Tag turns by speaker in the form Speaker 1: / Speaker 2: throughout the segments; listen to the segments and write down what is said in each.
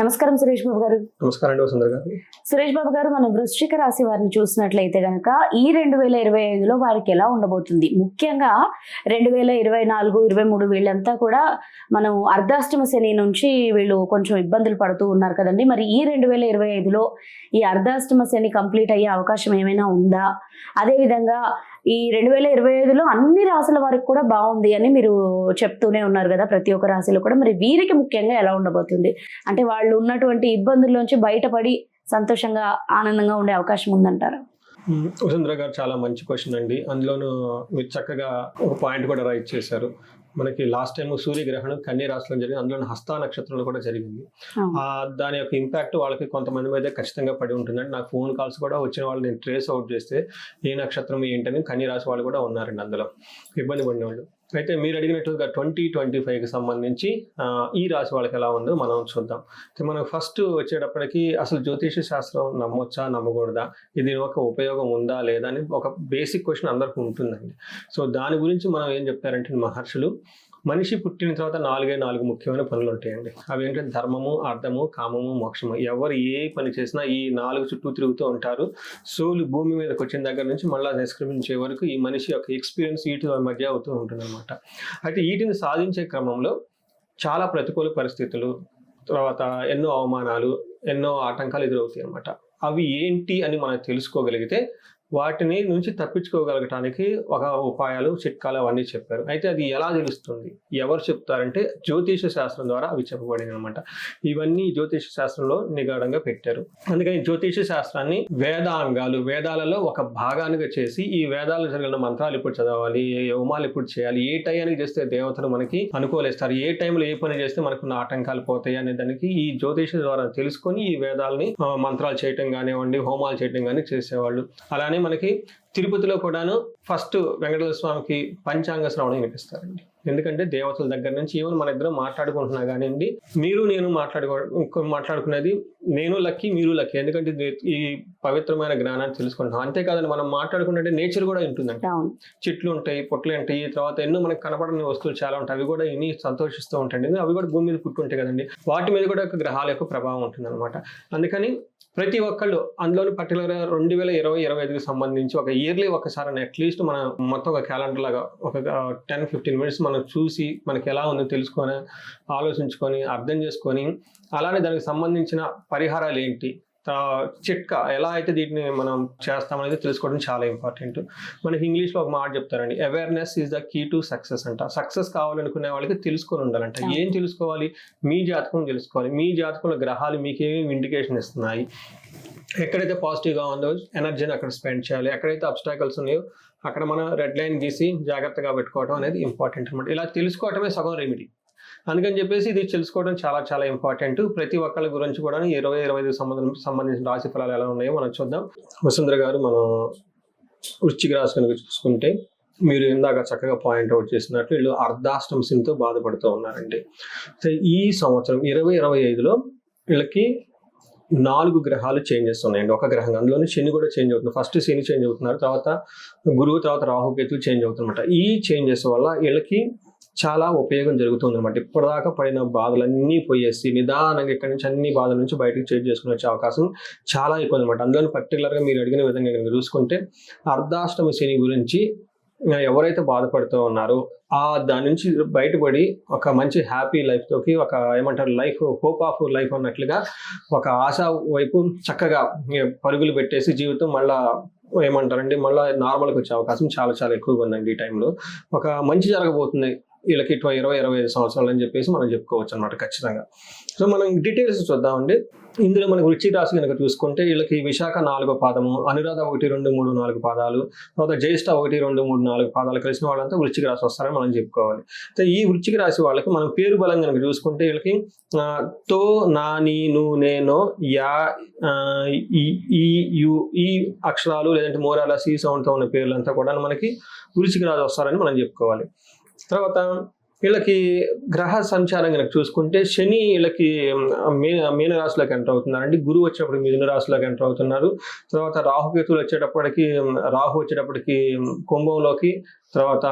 Speaker 1: నమస్కారం సురేష్ బాబు గారు.
Speaker 2: నమస్కారం అండి వసుంధర గారు.
Speaker 1: సురేష్ బాబు గారు మనం వృశ్చిక రాశి వారిని చూసినట్లయితే గనక ఈ రెండు వేల ఇరవై ఐదులో వారికి ఎలా ఉండబోతుంది? ముఖ్యంగా రెండు వేల ఇరవై నాలుగు ఇరవై మూడు వీళ్ళంతా కూడా మనం అర్ధాష్టమ శని నుంచి వీళ్ళు కొంచెం ఇబ్బందులు పడుతూ ఉన్నారు కదండి. మరి ఈ రెండు వేల ఇరవై ఐదులో ఈ అర్ధాష్టమ శని కంప్లీట్ అయ్యే అవకాశం ఏమైనా ఉందా? అదేవిధంగా ఈ రెండు వేల ఇరవై ఐదులో అన్ని రాశుల వారికి కూడా బాగుంది అని మీరు చెప్తూనే ఉన్నారు కదా ప్రతి ఒక్క రాశిలో కూడా. మరి వీరికి ముఖ్యంగా ఎలా ఉండబోతుంది? అంటే వాళ్ళు ఉన్నటువంటి ఇబ్బందుల్లోంచి బయటపడి సంతోషంగా ఆనందంగా ఉండే అవకాశం ఉందంటారు?
Speaker 2: వసుంధర గారు చాలా మంచి క్వశ్చన్ అండి. అందులోనూ మీరు చక్కగా ఒక పాయింట్ కూడా రైట్ చేశారు. మనకి లాస్ట్ టైం సూర్యగ్రహణం కన్య రాశిలో జరిగింది. అందులో హస్త నక్షత్రంలో కూడా జరిగింది. ఆ దాని యొక్క ఇంపాక్ట్ వాళ్ళకి కొంతమంది మీద ఖచ్చితంగా పడి ఉంటుందండి. నాకు ఫోన్ కాల్స్ కూడా వచ్చిన వాళ్ళు నేను ట్రేస్ అవుట్ చేస్తే ఏ నక్షత్రం ఏంటని కన్య రాశి వాళ్ళు కూడా ఉన్నారండి అందులో. ఇబ్బంది పడిన వాళ్ళు అయితే మీరు అడిగినట్టుగా ట్వంటీ ట్వంటీ ఫైవ్కి సంబంధించి ఈ రాశి వాళ్ళకి ఎలా ఉందో మనం చూద్దాం. అయితే మనం ఫస్ట్ వచ్చేటప్పటికి అసలు జ్యోతిష శాస్త్రం నమ్మొచ్చా నమ్మకూడదా? ఇది ఒక ఉపయోగం ఉందా లేదా అని ఒక బేసిక్ క్వశ్చన్ అందరికీ ఉంటుందండి. సో దాని గురించి మనం ఏం చెప్తారంటే మహర్షులు మనిషి పుట్టిన తర్వాత నాలుగే నాలుగు ముఖ్యమైన పనులు ఉంటాయండి. అవి ఏంటంటే ధర్మము అర్థము కామము మోక్షము. ఎవరు ఏ పని చేసినా ఈ నాలుగు చుట్టూ తిరుగుతూ ఉంటారు. సోలు భూమి మీదకి వచ్చిన దగ్గర నుంచి మళ్ళీ నిష్క్రమించే వరకు ఈ మనిషి యొక్క ఎక్స్పీరియన్స్ వీటి మధ్య అవుతూ ఉంటుంది అనమాట అయితే వీటిని సాధించే క్రమంలో చాలా ప్రతికూల పరిస్థితులు తర్వాత ఎన్నో అవమానాలు ఎన్నో ఆటంకాలు ఎదురవుతాయి అన్నమాట అవి ఏంటి అని మనం తెలుసుకోగలిగితే వాటిని నుంచి తప్పించుకోగలగటానికి ఒక ఉపాయాలు చిట్కాలు అవన్నీ చెప్పారు. అయితే అది ఎలా తెలుస్తుంది? ఎవరు చెప్తారంటే జ్యోతిష శాస్త్రం ద్వారా అవి చెప్పబడింది అనమాట ఇవన్నీ జ్యోతిష శాస్త్రంలో నిగాఢంగా పెట్టారు. అందుకని జ్యోతిష శాస్త్రాన్ని వేదాంగాలు వేదాలలో ఒక భాగానిగా చేసి ఈ వేదాలు జరిగిన మంత్రాలు ఇప్పుడు చదవాలి ఏ హోమాలు ఇప్పుడు చేయాలి ఏ టైంకి చేస్తే దేవతలు మనకి అనుకూలిస్తారు ఏ టైంలో ఏ పని చేస్తే మనకు ఆటంకాలు పోతాయి అనే దానికి ఈ జ్యోతిష ద్వారా తెలుసుకొని ఈ వేదాలని మంత్రాలు చేయటం కానివ్వండి హోమాలు చేయటం కానీ చేసేవాళ్ళు. అలానే మనకి తిరుపతిలో కూడాను ఫస్ట్ వెంకటేశ్వర స్వామికి పంచాంగ శ్రవణం వినిపిస్తారండి. ఎందుకంటే దేవతల దగ్గర నుంచి ఈవెన్ మన ఇద్దరం మాట్లాడుకుంటున్నా కానివ్వండి మీరు నేను మాట్లాడుకో మాట్లాడుకునేది నేను లక్కీ మీరు లక్కీ. ఎందుకంటే ఈ పవిత్రమైన జ్ఞానాన్ని తెలుసుకుంటాం అంతేకాదండి మనం మాట్లాడుకుంటే నేచర్ కూడా ఉంటుందండి చెట్లు ఉంటాయి పొట్లు ఉంటాయి తర్వాత ఎన్నో మనకు కనపడని వస్తువులు చాలా ఉంటాయి. అవి కూడా ఇన్ని సంతోషిస్తూ ఉంటాయి అవి కూడా భూమి మీద పుట్టుంటాయి కదండి. వాటి మీద కూడా ఒక గ్రహాల యొక్క ప్రభావం ఉంటుంది అనమాట అందుకని ప్రతి ఒక్కళ్ళు అందులోని పర్టికులర్ రెండు వేల ఇరవై ఇరవై ఐదుకి సంబంధించి ఒక ఇయర్లీ ఒకసారి అట్లీస్ట్ మన మొత్తం ఒక క్యాలెండర్ లాగా ఒక టెన్ ఫిఫ్టీన్ మినిట్స్ మనం చూసి మనకి ఎలా ఉందో తెలుసుకొని ఆలోచించుకొని అర్థం చేసుకొని అలానే దానికి సంబంధించిన పరిహారాలు ఏంటి చిట్కా ఎలా అయితే దీన్ని మనం చేస్తామనేది తెలుసుకోవడం చాలా ఇంపార్టెంట్. మనకి ఇంగ్లీష్లో ఒక మాట చెప్తారండి awareness is the key to success అంట. సక్సెస్ కావాలనుకునే వాళ్ళకి తెలుసుకొని ఉండాలంట. ఏం తెలుసుకోవాలి? మీ జాతకం తెలుసుకోవాలి. మీ జాతకంలో గ్రహాలు మీకు ఏమేమి ఇండికేషన్ ఇస్తున్నాయి? ఎక్కడైతే పాజిటివ్గా ఉందో ఎనర్జీని అక్కడ స్పెండ్ చేయాలి. ఎక్కడైతే అబ్స్టాకల్స్ ఉన్నాయో అక్కడ మనం రెడ్ లైన్ గీసి జాగ్రత్తగా పెట్టుకోవడం అనేది ఇంపార్టెంట్ అనమాట ఇలా తెలుసుకోవటమే సగం రెమెడీ అందుకని చెప్పేసి ఇది తెలుసుకోవడం చాలా చాలా ఇంపార్టెంట్. ప్రతి ఒక్కళ్ళ గురించి కూడా ఇరవై ఇరవై ఐదు సంబంధం సంబంధించిన రాశి ఫలాలు ఎలా ఉన్నాయో మనం చూద్దాం. వసుంధర గారు మనం వృశ్చిక రాశి కనుక చూసుకుంటే మీరు ఇందాక చక్కగా పాయింట్ అవుట్ చేసినట్లు వీళ్ళు అర్ధాష్టంశంతో బాధపడుతూ ఉన్నారండి. సో ఈ సంవత్సరం ఇరవై ఇరవై ఐదులో వీళ్ళకి నాలుగు గ్రహాలు చేంజెస్ ఉన్నాయండి. ఒక గ్రహం అందులోనే శని కూడా చేంజ్ అవుతుంది. ఫస్ట్ శని చేంజ్ అవుతున్నారు తర్వాత గురువు తర్వాత రాహుకేతులు చేంజ్ అవుతున్నమాట. ఈ చేంజెస్ వల్ల వీళ్ళకి చాలా ఉపయోగం జరుగుతుంది అనమాట ఇప్పటిదాకా పడిన బాధలన్నీ పోయేసి నిదానంగా ఇక్కడి నుంచి అన్ని బాధల నుంచి బయటకు చేంజ్ చేసుకుని వచ్చే అవకాశం చాలా ఎక్కువ అనమాట అందులో పర్టికులర్గా మీరు అడిగిన విధంగా కనుక చూసుకుంటే అర్ధాష్టమి శని గురించి ఎవరైతే బాధపడుతూ ఉన్నారో ఆ దాని నుంచి బయటపడి ఒక మంచి హ్యాపీ లైఫ్తోకి ఒక ఏమంటారు లైఫ్ హోప్ ఆఫ్ లైఫ్ అన్నట్లుగా ఒక ఆశ వైపు చక్కగా పరుగులు పెట్టేసి జీవితం మళ్ళా ఏమంటారండి మళ్ళీ నార్మల్కి వచ్చే అవకాశం చాలా చాలా ఎక్కువగా ఉందండి ఈ టైంలో ఒక మంచి జరగబోతుంది. వీళ్ళకి ఇటు ఇరవై ఇరవై ఐదు సంవత్సరాలు అని చెప్పేసి మనం చెప్పుకోవచ్చు అనమాట ఖచ్చితంగా. సో మనం డీటెయిల్స్ చూద్దామండి. ఇందులో మనకు వృశ్చిక రాశి కనుక చూసుకుంటే వీళ్ళకి విశాఖ నాలుగో పాదము అనురాధ ఒకటి రెండు మూడు నాలుగు పాదాలు తర్వాత జ్యేష్ఠ ఒకటి రెండు మూడు నాలుగు పాదాలు కలిసిన వాళ్ళంతా వృచ్చికి రాశి వస్తారని మనం చెప్పుకోవాలి. సో ఈ వృచ్చికి రాశి వాళ్ళకి మనం పేరు బలం కనుక చూసుకుంటే వీళ్ళకి తో నా నీ ను నేను యా ఈ యు ఈ అక్షరాలు లేదంటే మోరాల సి సౌండ్తో ఉన్న పేర్లంతా కూడా మనకి వృశ్చిక రాశి వస్తారని మనం చెప్పుకోవాలి. తర్వాత వీళ్ళకి గ్రహ సంచారం కనుక చూసుకుంటే శని వీళ్ళకి మే మీన రాశిలోకి ఎంటర్ అవుతున్నారండి. గురువు వచ్చేటప్పుడు మిథున రాశిలోకి ఎంటర్ అవుతున్నారు. తర్వాత రాహుకేతులు వచ్చేటప్పటికి రాహు వచ్చేటప్పటికి కుంభంలోకి తర్వాత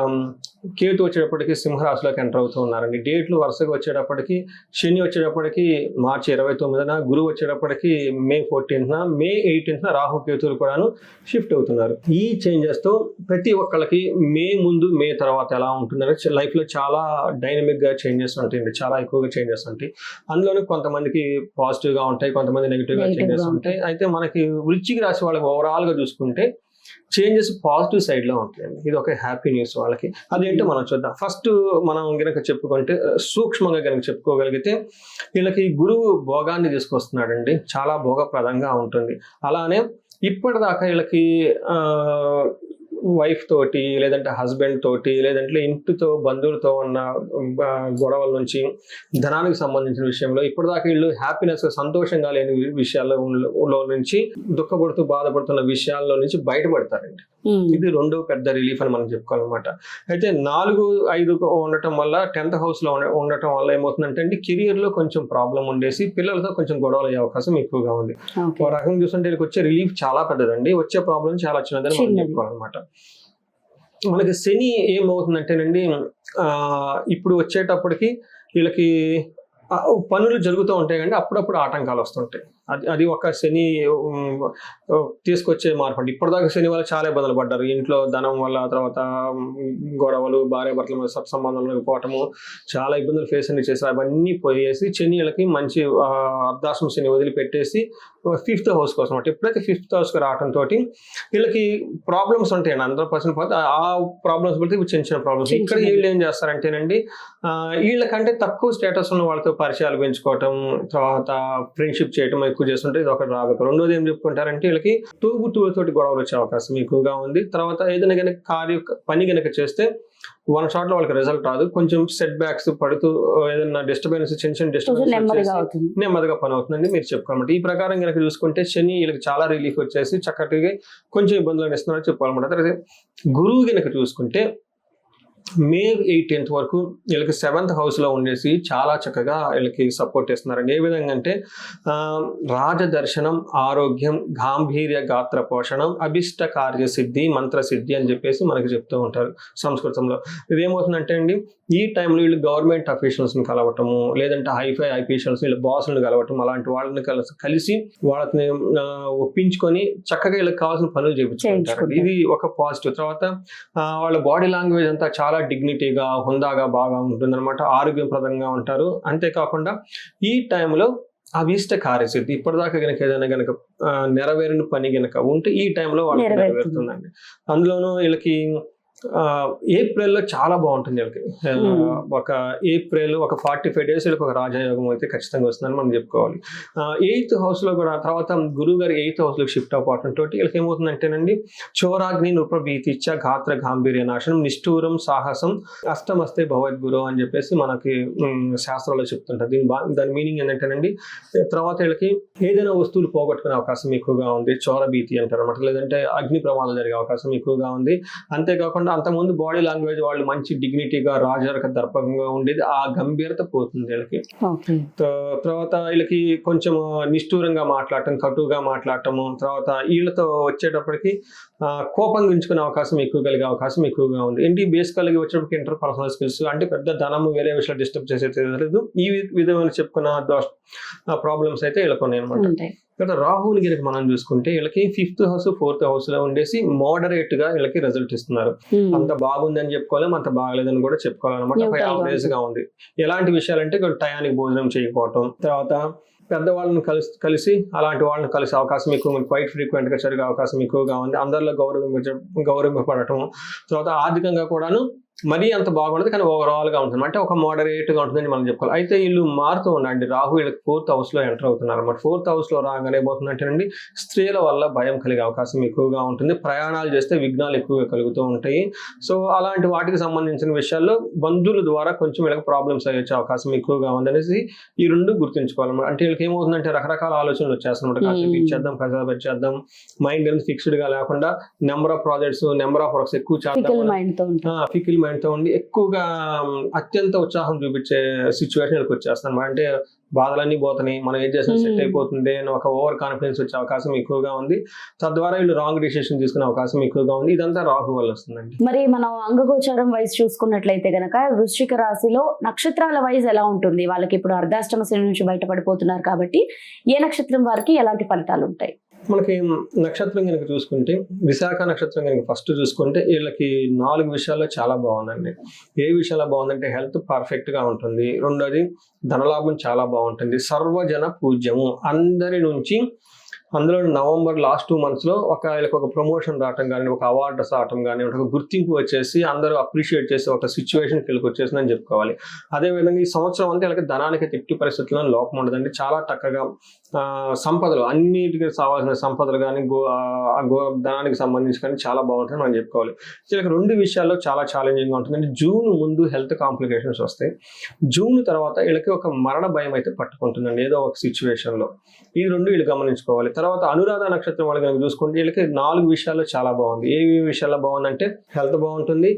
Speaker 2: కేతు వచ్చేటప్పటికి సింహరాశిలోకి ఎంటర్ అవుతూ ఉన్నారండి. డేట్లు వరుసగా వచ్చేటప్పటికి శని వచ్చేటప్పటికి మార్చి ఇరవై తొమ్మిదిన గురువు వచ్చేటప్పటికి మే ఫోర్టీన్త్న మే ఎయిటీన్త్న రాహు కేతువులు కూడాను షిఫ్ట్ అవుతున్నారు. ఈ చేంజెస్తో ప్రతి ఒక్కళ్ళకి మే ముందు మే తర్వాత ఎలా ఉంటుందని లైఫ్లో చాలా డైనమిక్గా చేంజెస్ ఉంటాయండి. చాలా ఎక్కువగా చేంజెస్ ఉంటాయి. అందులోనే కొంతమందికి పాజిటివ్గా ఉంటాయి కొంతమంది నెగిటివ్గా
Speaker 1: Negative గా
Speaker 2: చేంజెస్ ఉంటాయి. అయితే మనకి వృశ్చిక రాశి వాళ్ళకి ఓవరాల్గా చూసుకుంటే చేంజెస్ పాజిటివ్ సైడ్లో ఉంటాయండి. ఇది ఒక హ్యాపీ న్యూస్ వాళ్ళకి. అదేంటో మనం చూద్దాం. ఫస్ట్ మనం గనక చెప్పుకుంటే సూక్ష్మంగా గనక చెప్పుకోగలిగితే వీళ్ళకి గురువు భోగాన్ని తీసుకొస్తున్నాడండి. చాలా భోగప్రదంగా ఉంటుంది. అలానే ఇప్పటిదాకా వీళ్ళకి వైఫ్ తోటి లేదంటే హస్బెండ్ తోటి లేదంటే ఇంటితో బంధువులతో ఉన్న గొడవల నుంచి ధనానికి సంబంధించిన విషయంలో ఇప్పటిదాకా వీళ్ళు హ్యాపీనెస్ సంతోషంగా లేని విషయాల్లో నుంచి దుఃఖపడుతూ బాధపడుతున్న విషయాల్లో నుంచి బయటపడతారండి. ఇది రెండో పెద్ద రిలీఫ్ అని మనం చెప్పుకోవాలన్నమాట. అయితే నాలుగు ఐదు ఉండటం వల్ల టెన్త్ హౌస్లో ఉండ- ఉండటం వల్ల ఏమవుతుందంటే అండి కెరియర్లో కొంచెం ప్రాబ్లం ఉండేసి పిల్లలతో కొంచెం గొడవలు అయ్యే అవకాశం ఎక్కువగా ఉంది. ఒక రకంగా చూస్తుంటే వీళ్ళకి వచ్చే రిలీఫ్ చాలా పెద్దదండి. వచ్చే ప్రాబ్లం చాలా చిన్నదని మనం. చెప్పుకోవాలన్నమాట. మనకి శని ఏమవుతుందంటేనండి ఆ, ఇప్పుడు వచ్చేటప్పటికి వీళ్ళకి పనులు జరుగుతూ ఉంటాయి కండి అప్పుడప్పుడు ఆటంకాలు వస్తుంటాయి. అది అది ఒక శని తీసుకొచ్చే మార్పు అండి. ఇప్పటిదాకా శని వల్ల చాలా ఇబ్బందులు పడ్డారు. ఇంట్లో ధనం వల్ల తర్వాత గొడవలు భార్య భర్తల మీద సత్సంబంధాలు పోవటము చాలా ఇబ్బందులు ఫేస్ అన్ని చేశారు. అవన్నీ పోయేసి శని వీళ్ళకి మంచి అర్ధాశ్రమ శని వదిలిపెట్టేసి ఫిఫ్త్ హౌస్ కోసం అంటే ఎప్పుడైతే ఫిఫ్త్ హౌస్కి రావడం తోటి వీళ్ళకి ప్రాబ్లమ్స్ ఉంటాయండి. అందరూ పర్సన్ పోతే ఆ ప్రాబ్లమ్స్ బట్టి చిన్న చిన్న ప్రాబ్లమ్స్ ఇక్కడ. వీళ్ళు ఏం చేస్తారంటేనండి వీళ్ళకంటే తక్కువ స్టేటస్ ఉన్న వాళ్ళతో పరిచయాలు పెంచుకోవటం తర్వాత ఫ్రెండ్షిప్ చేయటం ఎక్కువ చేస్తుంటే ఇది ఒకటి రాగక రెండోది ఏం చెప్పుకుంటారంటే వీళ్ళకి తోబుట్టువులతోటి గొడవలు వచ్చే అవకాశం ఎక్కువగా ఉంది. తర్వాత ఏదైనా కనుక కార్య పని కనుక చేస్తే వన్ షాట్లో వాళ్ళకి రిజల్ట్ రాదు. కొంచెం సెట్ బ్యాక్స్ పడుతూ ఏదైనా డిస్టర్బెన్స్ చిన్న చిన్న డిస్టర్బెన్స్ నెమ్మదిగా పని అవుతుందండి మీరు చెప్పుకోవాలన్నమాట. ఈ ప్రకారం కనుక చూసుకుంటే శని వీళ్ళకి చాలా రిలీఫ్ వచ్చేసి చక్కటిగా కొంచెం ఇబ్బందులు ఇస్తున్నారని చెప్పుకోవాలన్నమాట తర్వాత గురువు కనుక చూసుకుంటే మే ఎయిటీన్త్ వరకు వీళ్ళకి సెవెంత్ హౌస్లో ఉండేసి చాలా చక్కగా వీళ్ళకి సపోర్ట్ చేస్తున్నారండి. ఏ విధంగా అంటే రాజదర్శనం ఆరోగ్యం గాంభీర్య గాత్ర పోషణం అభిష్ట కార్యసిద్ధి మంత్రసిద్ధి అని చెప్పేసి మనకి చెప్తూ ఉంటారు సంస్కృతంలో. ఇది ఏమవుతుందంటే అండి ఈ టైంలో వీళ్ళు గవర్నమెంట్ అఫీషియల్స్ని కలవటము లేదంటే హైఫై అఫీషియల్స్ వీళ్ళ బాసులను కలవటం అలాంటి వాళ్ళని కలిసి కలిసి వాళ్ళని ఒప్పించుకొని చక్కగా వీళ్ళకి కావాల్సిన పనులు చేయించుకుంటారు. ఇది ఒక పాజిటివ్. తర్వాత వాళ్ళ బాడీ లాంగ్వేజ్ అంతా చాలా డిగ్నిటీగా హుందాగా బాగా ఉంటుందన్నమాట. ఆరోగ్యప్రదంగా ఉంటారు. అంతేకాకుండా ఈ టైంలో అభీష్ట కార్యసిద్ధి ఇప్పటిదాకా గనక ఏదైనా గనక నెరవేరిన పని గనక ఉంటే ఈ టైంలో వాళ్ళకి
Speaker 1: నెరవేరుతుంది.
Speaker 2: నెరవేరుతుందండి. అందులోనూ వీళ్ళకి ఏప్రిల్లో చాలా బాగుంటుంది వీళ్ళకి. ఒక ఏప్రిల్ ఒక ఫార్టీ ఫైవ్ డేస్ వీళ్ళకి ఒక రాజయోగం అయితే ఖచ్చితంగా వస్తుందని మనం చెప్పుకోవాలి. ఎయిత్ హౌస్లో కూడా తర్వాత గురువు గారు ఎయిత్ హౌస్లో షిఫ్ట్ అవ్వటం తోటి వీళ్ళకి ఏమవుతుందంటేనండి చోరాగ్ని నృపభీతిచ్చ గాత్ర గాంభీర్య నాశనం నిష్ఠూరం సాహసం అష్టమస్తే భగవద్గురు అని చెప్పేసి మనకి ఉమ్, శాస్త్రాల్లో చెప్తుంటారు. దీని దాని మీనింగ్ ఏంటంటేనండి తర్వాత వీళ్ళకి ఏదైనా వస్తువులు పోగొట్టుకునే అవకాశం ఎక్కువగా ఉంది చోర భీతి అంటారు అనమాట లేదంటే అగ్ని ప్రమాదం జరిగే అవకాశం ఎక్కువగా ఉంది. అంతేకాకుండా అంతకుముందు బాడీ లాంగ్వేజ్ వాళ్ళు మంచి డిగ్నిటీగా రాజరక దర్పకంగా ఉండేది. ఆ గంభీరత పోతుంది వీళ్ళకి. తర్వాత వీళ్ళకి కొంచెం నిష్ఠూరంగా మాట్లాడటం కటువుగా మాట్లాడటము తర్వాత వీళ్ళతో వచ్చేటప్పటికి కోపం గుంచుకునే అవకాశం ఎక్కువ కలిగే అవకాశం ఎక్కువగా ఉంది. ఏంటి? బేస్ కలిగి వచ్చేటప్పటికి ఇంటర్ పర్సనల్ స్కిల్స్ అంటే పెద్ద ధనము వేరే విషయాలు డిస్టర్బ్ చేసేది లేదు. ఈ విధమైన చెప్పుకున్న ప్రాబ్లమ్స్ అయితే వీళ్ళకి ఉన్నాయి అనమాట తర్వాత రాహుల్ గిరికి మనం చూసుకుంటే వీళ్ళకి ఫిఫ్త్ హౌస్ ఫోర్త్ హౌస్లో ఉండేసి మోడరేట్గా వీళ్ళకి రిజల్ట్ ఇస్తున్నారు. అంత బాగుందని చెప్పుకోలేం అంత బాగలేదని కూడా చెప్పుకోవాలన్నమాట. ఒక యావరేజ్గా ఉంది. ఎలాంటి విషయాలంటే టయానికి భోజనం చేయకపోవటం తర్వాత పెద్దవాళ్ళని కలిసి కలిసి అలాంటి వాళ్ళని కలిసే అవకాశం ఎక్కువ క్వైట్ ఫ్రీక్వెంట్గా జరిగే అవకాశం ఎక్కువగా ఉంది. అందరిలో గౌరవించ గౌరవింపబడటం తర్వాత ఆర్థికంగా కూడాను మరీ అంత బాగుండదు కానీ ఓవరాల్గా ఉంటుంది. అంటే ఒక మోడరేట్గా ఉంటుందని మనం చెప్పుకోవాలి. అయితే వీళ్ళు మారుతూ ఉండండి. రాహు వీళ్ళకి ఫోర్త్ హౌస్లో ఎంటర్ అవుతున్నారు అనమాట ఫోర్త్ హౌస్లో రాగానే ఏమవుతుందంటేనండి స్త్రీల వల్ల భయం కలిగే అవకాశం ఎక్కువగా ఉంటుంది. ప్రయాణాలు చేస్తే విఘ్నాలు ఎక్కువగా కలుగుతూ ఉంటాయి. సో అలాంటి వాటికి సంబంధించిన విషయాల్లో బంధువుల ద్వారా కొంచెం వీళ్ళకి ప్రాబ్లమ్స్ అయ్యే అవకాశం ఎక్కువగా ఉందనేసి ఈ రెండు గుర్తుంచుకోవాలన్నమాట. అంటే వీళ్ళకి ఏమవుతుందంటే రకరకాల ఆలోచనలు వచ్చేస్తున్నమాట కాసేపు. ఇచ్చేద్దాం కాసేపు ఇచ్చేద్దాం మైండ్ అనేది ఫిక్స్డ్గా లేకుండా number of projects number of works ఎక్కువ చేద్దాం ఫికిల్ మైండ్తో ఉండి ఎక్కువగా అత్యంత ఉత్సాహం చూపించే సిచ్యువేషన్కి వచ్చేస్తాను అంటే బాధలన్నీ పోతున్నాయి. మనం ఏం చేసినా సెట్. అయిపోతుంది అని ఒక ఓవర్ కాన్ఫిడెన్స్ వచ్చే అవకాశం ఎక్కువగా ఉంది. తద్వారా వీళ్ళు రాంగ్ డిసిషన్ తీసుకునే అవకాశం ఎక్కువగా ఉంది. ఇదంతా రాహు వల్ల వస్తుందండి.
Speaker 1: మరి మనం అంగగోచారం వైజ్ చూసుకున్నట్లయితే గనక వృశ్చిక రాశిలో నక్షత్రాల వైజ్ ఎలా ఉంటుంది? వాళ్ళకి ఇప్పుడు అర్ధాష్టమ శని నుంచి బయటపడిపోతున్నారు కాబట్టి ఏ నక్షత్రం వారికి ఎలాంటి ఫలితాలు ఉంటాయి?
Speaker 2: మనకి నక్షత్రం కనుక చూసుకుంటే విశాఖ నక్షత్రం కనుక ఫస్ట్ చూసుకుంటే వీళ్ళకి నాలుగు విషయాల్లో చాలా బాగుందండి. ఏ విషయాల్లో బాగుందంటే హెల్త్ పర్ఫెక్ట్గా ఉంటుంది. రెండోది ధనలాభం చాలా బాగుంటుంది. సర్వజన పూజ్యము. అందరి నుంచి అందులో నవంబర్ లాస్ట్ టూ మంత్స్లో ఒక వీళ్ళకి ఒక ప్రమోషన్ రావటం కానీ ఒక అవార్డ్స్ రావటం కానీ ఒక గుర్తింపు వచ్చేసి అందరూ అప్రిషియేట్ చేసే ఒక సిచ్యువేషన్కి వీళ్ళకి వచ్చేసిందని చెప్పుకోవాలి. అదే విధంగా ఈ సంవత్సరం అంతా వీళ్ళకి ధనానికి తిట్టి పరిస్థితుల్లో లోపం ఉండదండి. చాలా చక్కగా సంపదలు అన్నిటికీ సావాల్సిన సంపదలు కానీ గో గో ధనానికి సంబంధించి కానీ చాలా బాగుంటుంది మనం చెప్పుకోవాలి. వీళ్ళకి రెండు విషయాల్లో చాలా ఛాలెంజింగ్గా ఉంటుందండి. జూన్ ముందు హెల్త్ కాంప్లికేషన్స్ వస్తాయి. జూన్ తర్వాత వీళ్ళకి ఒక మరణ భయం అయితే పట్టుకుంటుందండి. ఏదో ఒక సిచ్యువేషన్లో ఈ రెండు వీళ్ళు గమనించుకోవాలి. తర్వాత అనురాధ నక్షత్రం వాళ్ళు కనుక చూసుకుంటే వీళ్ళకి నాలుగు విషయాల్లో చాలా బాగుంది. ఏ విషయాల్లో బాగుందంటే హెల్త్ బాగుంటుంది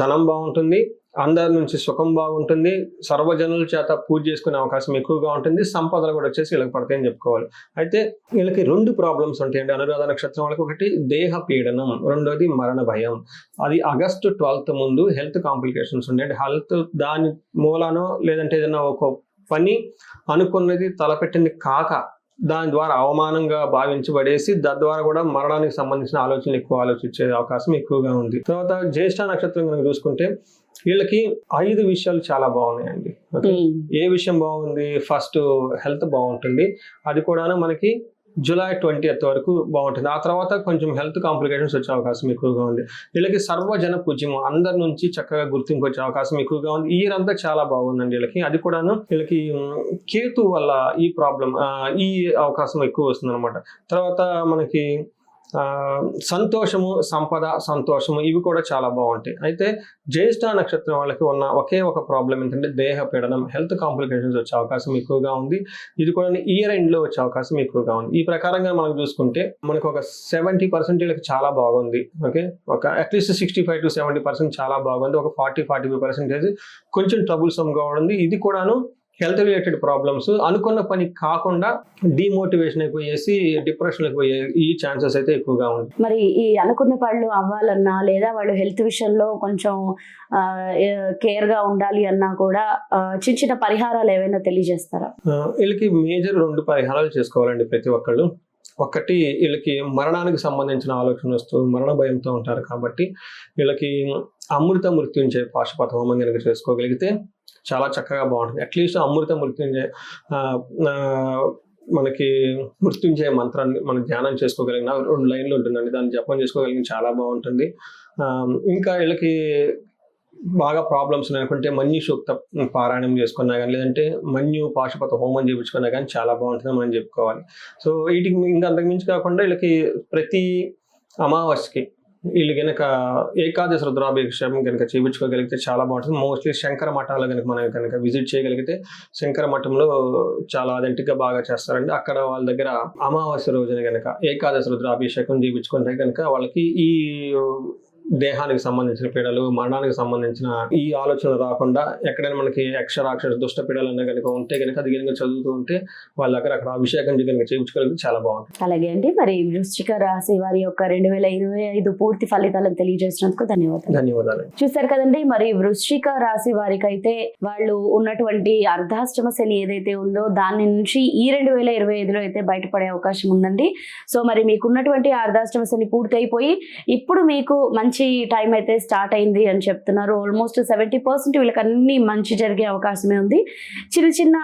Speaker 2: ధనం బాగుంటుంది అందరి నుంచి సుఖం బాగుంటుంది సర్వజనుల చేత పూజ చేసుకునే అవకాశం ఎక్కువగా ఉంటుంది సంపదలు కూడా వచ్చేసి వీళ్ళకి పడతాయని చెప్పుకోవాలి. అయితే వీళ్ళకి రెండు ప్రాబ్లమ్స్ ఉంటాయండి అనురాధ నక్షత్రం వాళ్ళకి ఒకటి దేహ పీడనం రెండోది మరణ భయం. అది ఆగస్టు ట్వెల్త్ ముందు హెల్త్ కాంప్లికేషన్స్ ఉంటాయండి హెల్త్ దాని మూలానో లేదంటే ఏదైనా ఒక పని అనుకున్నది తలపెట్టింది కాక దాని ద్వారా అవమానంగా భావించబడేసి తద్వారా కూడా మరణానికి సంబంధించిన ఆలోచనలు ఎక్కువ ఆలోచించే అవకాశం ఎక్కువగా ఉంది. తర్వాత జ్యేష్ఠ నక్షత్రం కనుక చూసుకుంటే వీళ్ళకి ఐదు విషయాలు చాలా బాగున్నాయండి. ఓకే? ఏ విషయం బాగుంది? ఫస్ట్ హెల్త్ బాగుంటుంది. అది కూడా మనకి జూలై ట్వంటీ వరకు బాగుంటుంది. ఆ తర్వాత కొంచెం హెల్త్ కాంప్లికేషన్స్ వచ్చే అవకాశం ఎక్కువగా ఉంది. వీళ్ళకి సర్వజన పూజ్యం అందరి నుంచి చక్కగా గుర్తింపు వచ్చే అవకాశం ఎక్కువగా ఉంది. ఈ ఇయర్ అంతా చాలా బాగుందండి వీళ్ళకి. అది కూడాను వీళ్ళకి కేతు వల్ల ఈ ప్రాబ్లం ఈ అవకాశం ఎక్కువ వస్తుంది అనమాట తర్వాత మనకి సంతోషము సంపద సంతోషము ఇవి కూడా చాలా బాగుంటాయి. అయితే జ్యేష్ఠ నక్షత్రం వాళ్ళకి ఉన్న ఒకే ఒక ప్రాబ్లం ఏంటంటే దేహ పీడనం హెల్త్ కాంప్లికేషన్స్ వచ్చే అవకాశం ఎక్కువగా ఉంది. ఇది కూడా ఇయర్ ఎండ్లో వచ్చే అవకాశం ఎక్కువగా ఉంది. ఈ ప్రకారంగా మనం చూసుకుంటే మనకు ఒక సెవెంటీ పర్సెంట్ వీళ్ళకి చాలా బాగుంది. ఓకే? ఒక at least sixty five to seventy percent చాలా బాగుంది. ఒక ఫార్టీ ఫార్టీ ఫైవ్ పర్సెంటేజ్ కొంచెం ట్రబుల్సమ్గా ఉంది. ఇది కూడాను హెల్త్ రిలేటెడ్ ప్రాబ్లమ్స్ అనుకున్న పని కాకుండా డిమోటివేషన్ అయిపోయేసి డిప్రెషన్ అయిపోయే ఈ ఛాన్సెస్ అయితే ఎక్కువగా ఉంది
Speaker 1: మరి ఈ అనుకున్న పళ్ళు అవ్వాలన్నా లేదా వాళ్ళు హెల్త్ విషయంలో కొంచెం కేర్గా ఉండాలి అన్నా కూడా చిన్న చిన్న పరిహారాలు ఏవైనా తెలియజేస్తారా?
Speaker 2: వీళ్ళకి మేజర్ రెండు పరిహారాలు చేసుకోవాలండి ప్రతి ఒక్కళ్ళు. ఒకటి వీళ్ళకి మరణానికి సంబంధించిన ఆలోచన వస్తూ మరణ భయంతో ఉంటారు కాబట్టి వీళ్ళకి అమృత మృత్యుంజయ పాశుపత హోమం కనుక చేసుకోగలిగితే చాలా చక్కగా బాగుంటుంది. అట్లీస్ట్ అమృత మృత్యుంజయ మనకి మృత్యుంజయ మంత్రాన్ని మనం ధ్యానం చేసుకోగలిగిన రెండు లైన్లు ఉంటుందండి. దాన్ని జపం చేసుకోగలిగిన చాలా బాగుంటుంది. ఇంకా వీళ్ళకి బాగా ప్రాబ్లమ్స్ అనుకుంటే మన్యు సూక్త పారాయణం చేసుకున్నా కానీ లేదంటే మన్యు పాశుపత హోమం చేయించుకున్నా కానీ చాలా బాగుంటుంది మనం చెప్పుకోవాలి. సో వీటికి ఇంకా అంతకుమించి కాకుండా వీళ్ళకి ప్రతి అమావాస్యకి వీళ్ళు కనుక ఏకాదశి రుద్రాభిషేకం కనుక చేయించుకోగలిగితే చాలా బాగుంటుంది. మోస్ట్లీ శంకర మఠాలు కనుక మనం కనుక విజిట్ చేయగలిగితే శంకర మఠంలో చాలా అథెంటిక్గా బాగా చేస్తారండి. అక్కడ వాళ్ళ దగ్గర అమావాస్య రోజున కనుక ఏకాదశి రుద్రాభిషేకం చేయించుకుంటే కనుక వాళ్ళకి ఈ దేహానికి సంబంధించిన పీడలు మరణానికి సంబంధించిన ఈ ఆలోచన రాకుండా ఎక్కడైనా మనకి అక్షరాక్షర దుష్ట పీడలు అన్న కనుక ఉంటే కనుక అది కనుక చదువుతూ ఉంటే వాళ్ళ దగ్గర అక్కడ అభిషేకం కనుక చేయించుకోగలిగితే చాలా బాగుంటుంది.
Speaker 1: అలాగే అండి మరి వృశ్చిక రాశి వారి యొక్క రెండు వేల ఇరవై ఐదు పూర్తి ఫలితాలను తెలియజేసినందుకు ధన్యవాదాలు.
Speaker 2: ధన్యవాదాలు.
Speaker 1: చూసారు కదండి మరి వృశ్చిక రాశి వారికి అయితే వాళ్ళు ఉన్నటువంటి అర్ధాష్టమ శని ఏదైతే ఉందో దాని నుంచి ఈ రెండు వేల ఇరవై ఐదులో అయితే బయటపడే అవకాశం ఉందండి. సో మరి మీకున్నటువంటి అర్ధాష్టమ శని పూర్తి అయిపోయి ఇప్పుడు మీకు మంచి మంచి టైం అయితే స్టార్ట్ అయింది అని చెప్తున్నారు. ఆల్మోస్ట్ సెవెంటీ పర్సెంట్ వీళ్ళకి అన్ని మంచి జరిగే అవకాశమే ఉంది. చిన్న చిన్న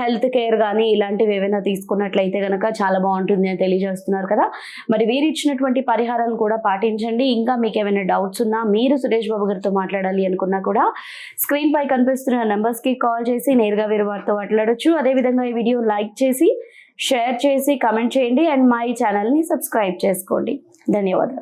Speaker 1: హెల్త్ కేర్ కానీ ఇలాంటివి ఏవైనా తీసుకున్నట్లయితే కనుక చాలా బాగుంటుంది అని తెలియజేస్తున్నారు కదా. మరి వీరు ఇచ్చినటువంటి పరిహారాలు కూడా పాటించండి. ఇంకా మీకు ఏమైనా డౌట్స్ ఉన్నా మీరు సురేష్ బాబు గారితో మాట్లాడాలి అనుకున్నా కూడా స్క్రీన్ పై కనిపిస్తున్న నెంబర్స్కి కి కాల్ చేసి నేరుగా వీరు వారితో మాట్లాడొచ్చు. అదేవిధంగా ఈ వీడియో లైక్ చేసి షేర్ చేసి కమెంట్ చేయండి. అండ్ మా ఈ ఛానల్ని సబ్స్క్రైబ్ చేసుకోండి. ధన్యవాదాలు.